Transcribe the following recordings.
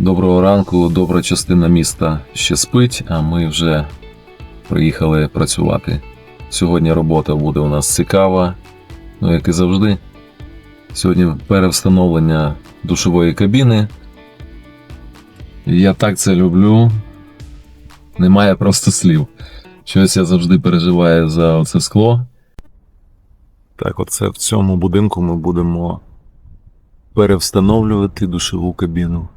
Доброго ранку, добра частина міста ще спить, а ми вже приїхали працювати. Сьогодні робота буде у нас цікава, ну як і завжди. Сьогодні перевстановлення душової кабіни. Я так це люблю. Немає просто слів. Щось я завжди переживаю за це скло. Так, оце в цьому будинку ми будемо перевстановлювати душову кабіну.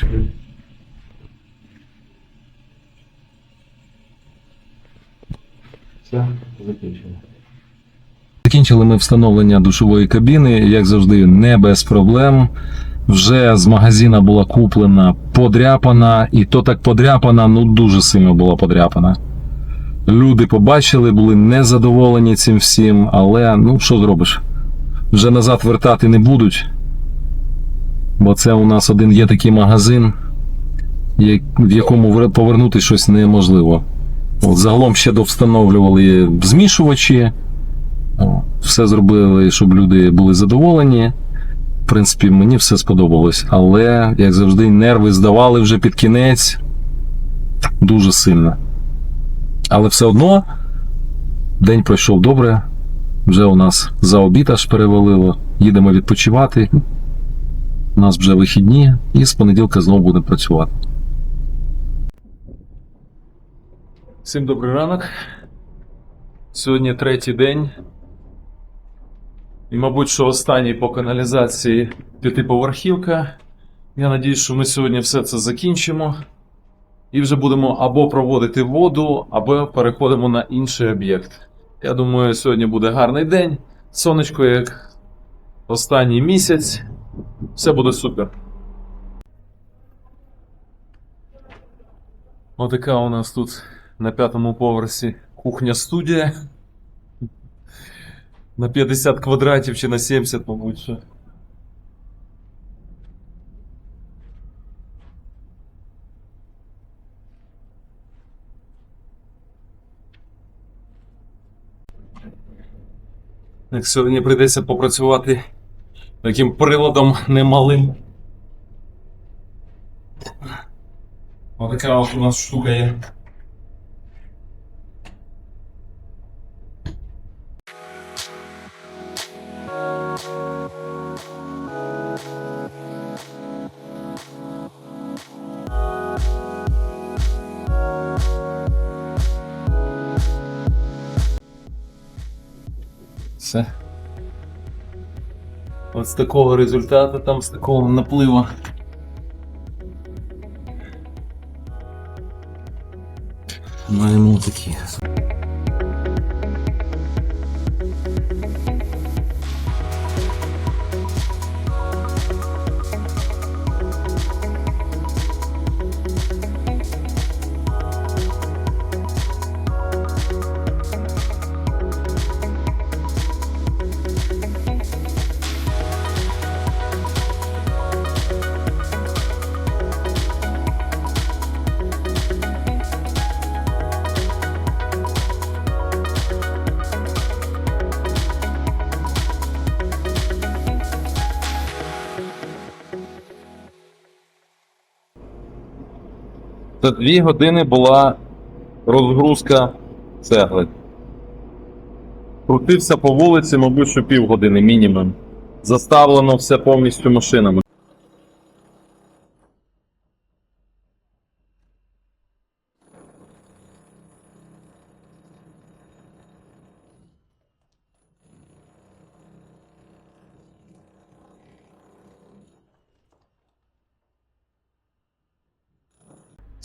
Закінчили. Все, закінчили. Закінчили ми встановлення душової кабіни, як завжди, не без проблем. Вже з магазина була куплена подряпана, і то так подряпана, ну дуже сильно була подряпана. Люди побачили, були незадоволені цим всім, але ну що зробиш? Вже назад вертати не будуть. Бо це у нас один є такий магазин, в якому повернути щось неможливо. От загалом ще довстановлювали змішувачі, все зробили, щоб люди були задоволені. В принципі, мені все сподобалось. Але, як завжди, нерви здавали вже під кінець дуже сильно. Але все одно день пройшов добре. Вже у нас за обід аж перевалило. Їдемо відпочивати. У нас вже вихідні, і з понеділка знову будемо працювати. Всім добрий ранок. Сьогодні третій день. І, мабуть, що останній по каналізації п'ятиповерхівка. Я надіюсь, що ми сьогодні все це закінчимо. І вже будемо або проводити воду, або переходимо на інший об'єкт. Я думаю, сьогодні буде гарний день. Сонечко, як останній місяць. Все буде супер. Ну, Отака у нас тут на п'ятому поверсі кухня-студія. На 50 квадратів чи на 70, мабуть. Ще. Як сьогодні прийдеться попрацювати таким приладом немалим. Отака от у нас штука є. Все. От з такого результату, там з такого напливу. Маємо такі. За дві години була розгрузка цегли. Крутився по вулиці, мабуть, що півгодини мінімум. Заставлено все повністю машинами.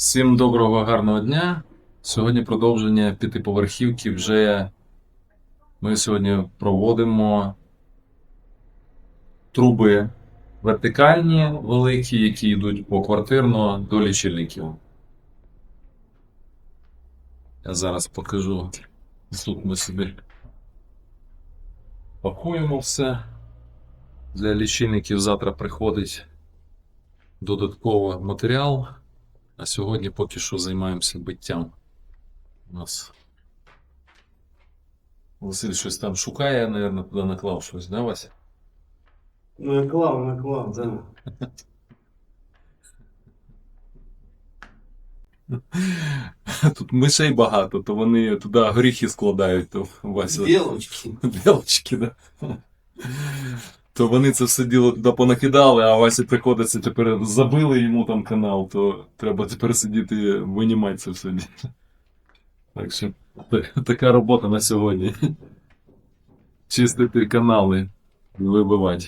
Всім доброго гарного дня. Сьогодні продовження п'ятиповерхівки. Вже ми сьогодні проводимо труби вертикальні, великі, які йдуть поквартирно до лічильників. Я зараз покажу. Тут ми собі пакуємо все. Для лічильників завтра приходить додатковий матеріал. А сьогодні поки що займаємося биттям. У нас Василь щось там шукає, мабуть, туди наклав щось, да, Вася? Наклав, наклав, да. Тут мишей багато, то вони туди горіхи складають, то Вася. Білочки. Білочки, да. То вони це все діло туди понакидали, а Васі приходиться тепер забили йому там канал, то треба тепер сидіти винімати це все. Так що така робота на сьогодні. Чистити канали вибивати.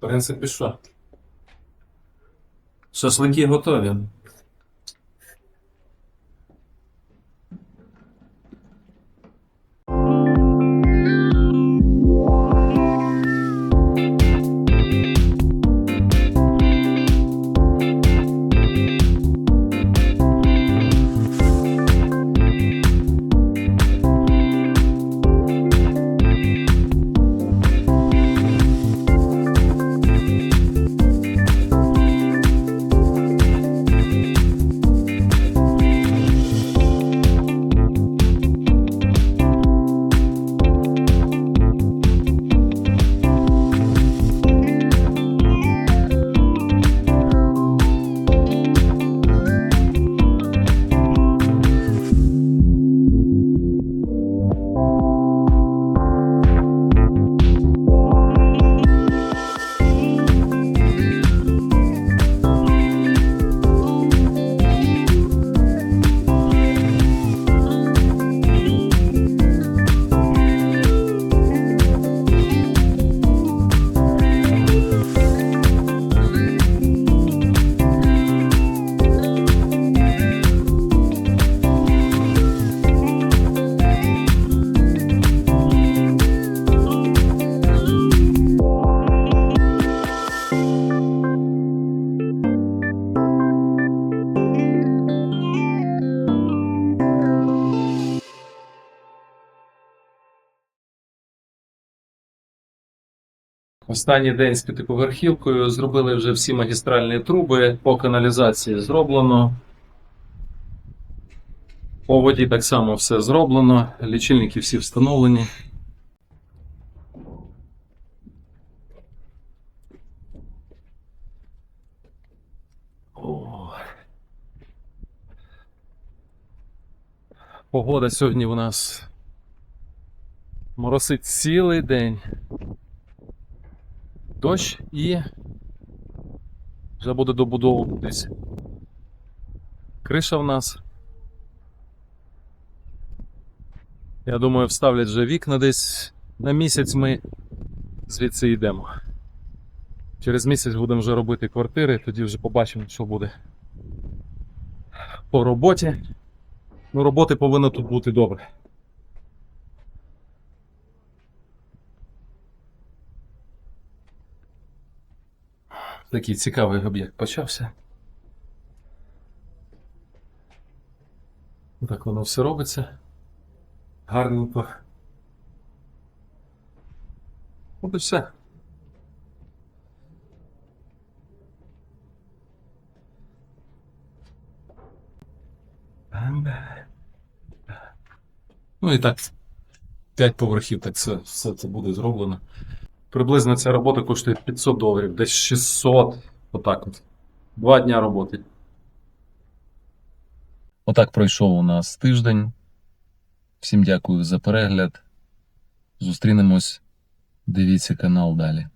Принципі, що? Шашлики готові. Останній день з п'ятиповерхівкою зробили вже всі магістральні труби, по каналізації зроблено. По воді так само все зроблено, лічильники всі встановлені. О. Погода сьогодні у нас моросить цілий день. Дощ і вже буде добудовуватись. Криша в нас. Я думаю, вставлять вже вікна десь на місяць ми звідси йдемо. Через місяць будемо вже робити квартири, тоді вже побачимо, що буде по роботі. Ну, роботи повинно тут бути добре. Такий цікавий об'єкт почався. Так воно все робиться. Гарненько. От і все. Ну і так, 5 поверхів, так все, все це буде зроблено. Приблизно ця робота коштує 500 доларів, десь 600. Отак от. Два дня роботи. Отак пройшов у нас тиждень. Всім дякую за перегляд. Зустрінемось. Дивіться канал далі.